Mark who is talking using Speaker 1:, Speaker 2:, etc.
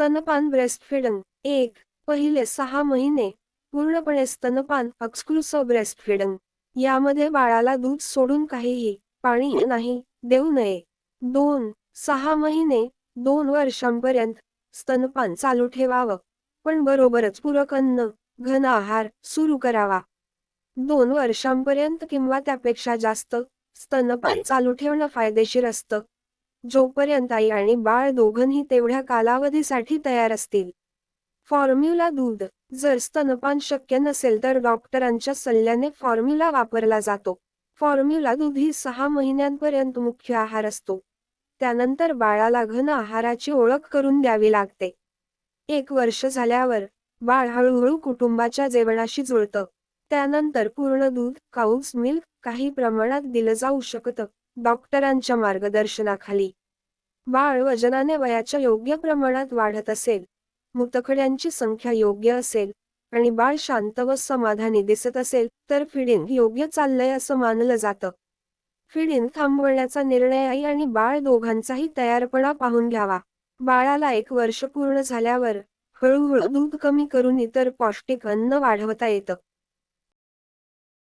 Speaker 1: स्तनपान ब्रेस्ट एक पहिले सहा महिने. पूर्णपणे स्तनपान एक्सक्लुसिव्ह ब्रेस्ट यामध्ये बाळाला दूध सोडून काहीही पाणी नाही देऊ नये. दोन सहा महिने दोन वर्षांपर्यंत स्तनपान चालू ठेवावं. पण बरोबरच पूरक अन्न घन आहार सुरू करावा. दोन वर्षांपर्यंत किंवा त्यापेक्षा जास्त स्तनपान चालू ठेवणं फायदेशीर असतं. जोपर्यंत आई आणि बाळ दोघंही तेवढ्या कालावधीसाठी तयार असतील. फॉर्म्युला दूध जर स्तनपान शक्य नसेल तर डॉक्टरांच्या सल्ल्याने फॉर्म्युला वापरला जातो. फॉर्म्युला दूध ही सहा महिन्यांपर्यंत मुख्य आहार असतो. त्यानंतर बाळाला घन आहाराची ओळख करून द्यावी लागते. एक वर्ष झाल्यावर बाळ हळूहळू कुटुंबाच्या जेवणाशी जुळतं. त्यानंतर पूर्ण दूध काऊस मिल्क काही प्रमाणात दिलं जाऊ शकतं डॉक्टरांच्या मार्गदर्शनाखाली. बाळ वजनाने वयाच्या योग्य प्रमाणात वाढत असेल. मुतखड्यांची संख्या योग्य असेल आणि बाळ शांत व समाधानी दिसत असेल तर फिडिंग योग्य चाललंय असं मानलं जातं. फिडिंग थांबवण्याचा निर्णय आई आणि बाळ दोघांचाही तयारपणा पाहून घ्यावा. बाळाला एक वर्ष पूर्ण झाल्यावर हळूहळू दूध कमी करून इतर पौष्टिक अन्न वाढवता येतं.